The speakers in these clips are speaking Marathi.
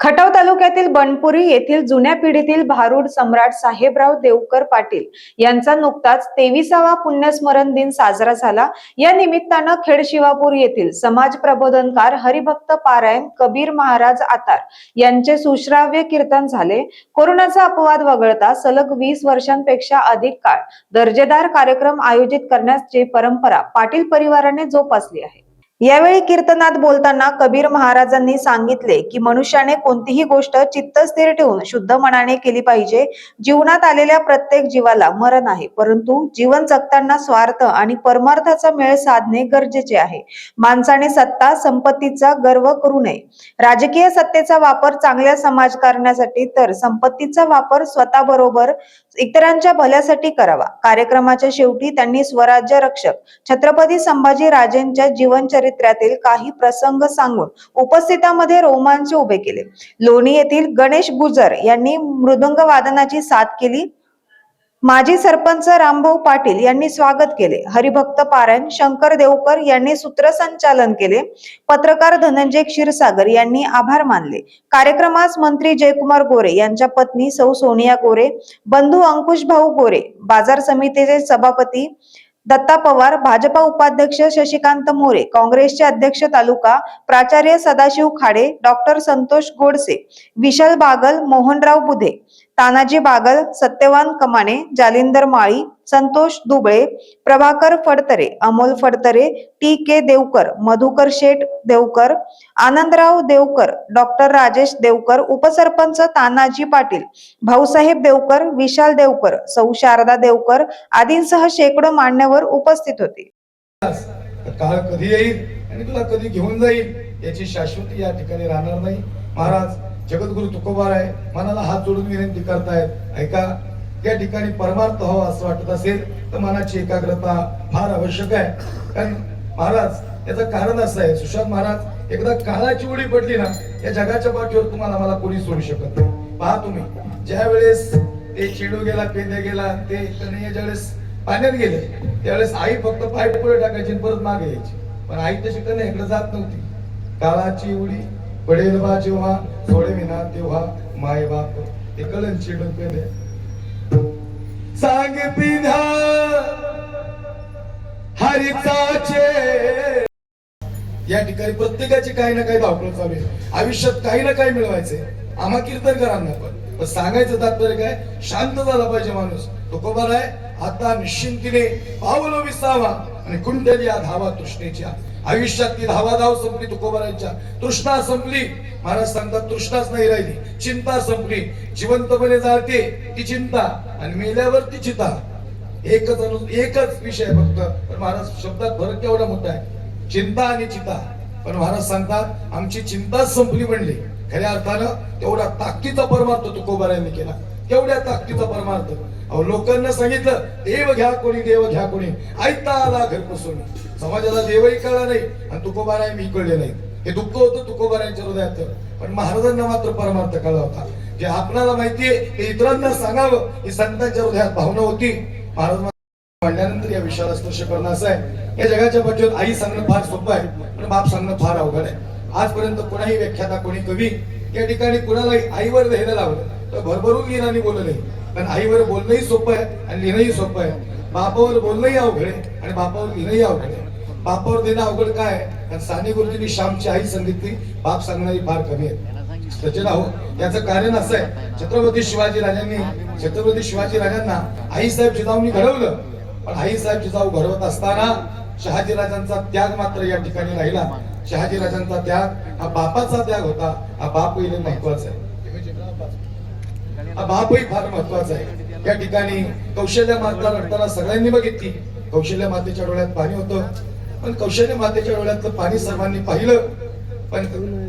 Khatav तालुक्यातील बनपुरी येथील जुन्या पिढीतील भारूड सम्राट साहेबराव देवकर पाटील यांचा नुकताच तेविसावा पुण्यस्मरण दिन साजरा झाला. या निमित्तानं खेड शिवापूर येथील समाज प्रबोधनकार हरिभक्त पारायण कबीर महाराज आतार यांचे सुश्राव्य कीर्तन झाले. कोरोनाचा अपवाद वगळता सलग वीस वर्षांपेक्षा अधिक काळ दर्जेदार कार्यक्रम आयोजित करण्याची परंपरा पाटील परिवाराने जोपासली आहे. यावेळी कीर्तनात बोलताना कबीर महाराजांनी सांगितले की मनुष्याने कोणतीही गोष्ट चित्तस्थिर ठेवून शुद्ध मनाने केली पाहिजे. जीवनात आलेल्या प्रत्येक जीवाला मरण आहे परंतु जीवन जगताना स्वार्थ आणि परमार्थाचा मेळ साधणे गरजेचे आहे. माणसाने सत्ता संपत्तीचा गर्व करू नये. राजकीय सत्तेचा वापर चांगल्या समाज करण्यासाठी तर संपत्तीचा वापर स्वतःबरोबर इतरांच्या भल्यासाठी करावा. कार्यक्रमाच्या शेवटी त्यांनी स्वराज्य रक्षक छत्रपती संभाजी राजेंच्या जीवनचरित्रातील काही प्रसंग सांगून उपस्थितांमध्ये रोमांच उभे केले. लोणी येथील गणेश गुजर यांनी मृदंग वादनाची साथ केली. माजी सरपंच रामभाऊ पाटील यांनी स्वागत केले. हरिभक्त पारायण शंकर देवकर यांनी सूत्रसंचालन केले. पत्रकार धनंजय क्षीरसागर यांनी आभार मानले. कार्यक्रमास मंत्री जयकुमार गोरे यांच्या पत्नी सौ सोनिया गोरे बंधू अंकुश भाऊ गोरे बाजार समितीचे सभापती दत्ता पवार भाजपा उपाध्यक्ष शशिकांत मोरे काँग्रेसचे अध्यक्ष तालुका प्राचार्य Sadashiv Khade doctor Santosh Godse Vishal Bagal Mohanrao Budhe. Tanaji Bagal Satyavan Kamane Jalindar Mali Santosh Dubale Prabhakar Phadtare Amol Phadtare T K Devkar Madhukar Sheth Devkar Anandrao Devkar doctor Rajesh Devkar उपसरपंच तानाजी पाटील भाऊसाहेब देवकर विशाल देवकर सौ शारदा देवकर आदींसह शेकडो मान्यवर उपस्थित होते. काळ कधी येईल आणि तुला कधी घेऊन जाईल याची शाश्वती या ठिकाणी राहणार नाही. महाराज जगद्गुरु तुकोबार आहे मनाला हात जोडून विनंती करतायत. ऐका त्या ठिकाणी परमार्थ हवा असं वाटत असेल तर मनाची एकाग्रता फार आवश्यक आहे. कारण महाराज याचं कारण असं आहे सुशांत महाराज एकदा काळाची उडी पडली ना या जगाच्या पाठीवर तुम्हाला मला कोणी सोडू शकत नाही. पहा तुम्ही ज्या वेळेस ते चिडू गेला पेंद्या गेला ते ज्यावेळेस पाण्यात गेले त्यावेळेस आई फक्त पाय पुढे टाकायची आणि परत मागे यायची. पण आई तशी कन्या इकडे जात नव्हती. काळाची उडी पडेल बा जेव्हा सोडविना तेव्हा माय बाप ते कळण चिडून पेंदे सांग पिधा हरिताचे. या ठिकाणी प्रत्येकाची काही ना काही धावपळ चालू आहे. आयुष्यात काही ना काही मिळवायचंय. आम्हा कीर्तनकरांना पण. पण सांगायचं तात्पर्य काय? शांत झाला पाहिजे माणूस. तुकोबार आहे? आता निश्चिंतीने पावलो विसावा आणि कुंडली या धावा तृष्णेच्या. आयुष्यातली धावाधाव धावा धाव संपली तुकोबारांच्या. तृष्णा संपली. महाराज सांगतात तृष्णाच नाही राहिली. चिंता संपली. जिवंतपणे जाळते ती चिंता आणि मेल्यावर ती चिता. एकच अनु एकच विषय फक्त. पण महाराज शब्दात फरक केवढा मोठा आहे. चिंता आणि चिता. पण महाराज सांगतात आमची चिंताच संपली म्हणली. खऱ्या अर्थानं तेवढा ताकदीचा परमार्थ तुकोबारांनी केला. तेवढ्या ताकदीचा परमार्थ? अहो लोकांना सांगितलं देव घ्या कोणी देव घ्या कोणी. ऐकता आला घर बसून समाजाला देवही कळला नाही आणि तुकोबाराय मी कळले नाही. हे दुःख होतं तुकोबारायांच्या हृदयात. पण महाराजांना मात्र परमार्थ कळला होता. जे आपणाला माहितीये ते इतरांना सांगावं ही संतांच्या हृदयात भावना होती. महाराज म्हणल्यानंतर या विषयाला स्पर्श करणं असं आहे. या जगाच्या पाठीवर आई सांगणं फार सोपं आहे पण बाप सांगणं फार अवघड आहे. आजपर्यंत कोणाही व्याख्याता कोणी कवी या ठिकाणी कुणालाही आईवर लिहायला लावलं तर भरभरून लिहिणारी बोलले. पण आईवर बोलणंही सोपं आहे आणि लिहिणंही सोपं आहे. बापावर बोलणंही अवघड आहे आणि बापावर लिहिणंही अवघड आहे. बापावर देणं अवघड काय कारण साने गुरुजींनी श्यामची आई सांगितली बाप सांगणारी फार कमी आहे. सचिन हो याचं कारण असं आहे छत्रपती शिवाजी राजांनी छत्रपती शिवाजी राजांना आईसाहेब जिजाऊंनी घडवलं. पण आईसाहेब जिजाऊ घडवत असताना शहाजी राजांचा त्याग मात्र या ठिकाणी राहिला. शहाजी राजांचा त्याग हा बापाचा त्याग होता. हा बाप पहिले महत्त्वाचा आहे. हा बापही फार महत्त्वाचा आहे. या ठिकाणी कौशल्य माता रडताना सगळ्यांनी बघितली. कौशल्य मातेच्या डोळ्यात पाणी होतं. पण कौशल्य मातेच्या डोळ्यातलं पाणी सर्वांनी पाहिलं. पण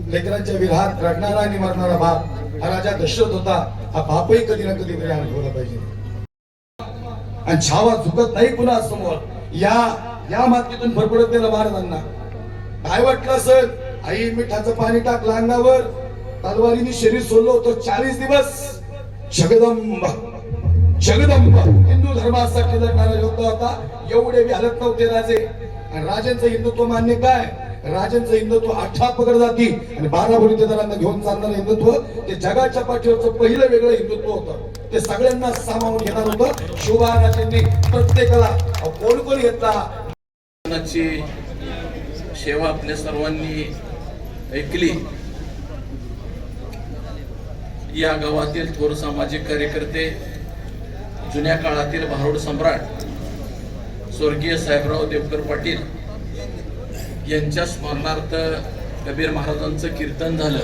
लेकरांच्या विरहात रडणारा आणि मरणारा बाप हा राजा दशरथ होता. हा बापही कधी ना कधी तरी अनुभवला पाहिजे. आणि छावा झुकत नाही पुन्हा समोर. या या मातीतून फरफडत गेलं महाराजांना. काय वाटलं असेल? आई मिठाचं पाणी टाकलं अंगावर तलवारीने शरीर सोडलं होतं चाळीस दिवस. जगदंब जगदंब हिंदू धर्मासाठी लढणारा योद्धा होता. एवढे बी हलत नव्हते राजे. आणि राजांचं हिंदुत्व मान्य काय? राजांचं हिंदुत्व अठरा पकड जाती आणि बारा बलुतेदारांना घेऊन चालणारं हिंदुत्व ते जगाच्या पाठीवरचं पहिलं वेगळं हिंदुत्व होतं. ते सगळ्यांना सामावून घेणार होतं. शिवबहाराजांनी प्रत्येकाला कोण कोण घेतला? सेवा आपल्या सर्वांनी ऐकली. या गावातील थोर सामाजिक कार्यकर्ते जुन्या काळातील भारूड सम्राट स्वर्गीय साहेबराव देवकर पाटील यांच्या स्मरणार्थ कबीर महाराजांचं कीर्तन झालं.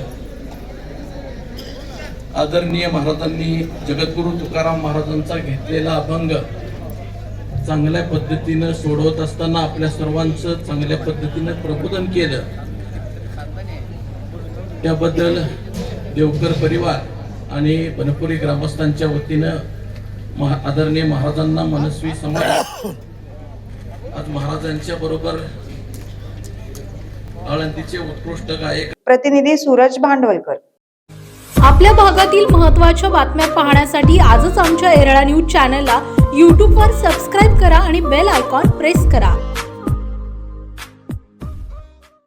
आदरणीय महाराजांनी जगद्गुरु तुकाराम महाराजांचा घेतलेला अभंग चांगल्या पद्धतीनं सोडवत असताना आपल्या सर्वांचं चांगल्या पद्धतीनं प्रबोधन केलं. त्याबद्दल देवकर परिवार आणि बनपुरी ग्रामस्थांच्या वतीनं महा आदरणीय महाराजांना मनस्वी समाज आज महाराजांच्या बरोबर आळंदीचे उत्कृष्ट गायक प्रतिनिधी सूरज भांडवलकर. आपल्या भागातील महत्त्वाच्या बातम्या पाहण्यासाठी आजच आमच्या एरळा न्यूज चॅनलला यूट्यूबवर सबस्क्राईब करा आणि बेल आयकॉन प्रेस करा.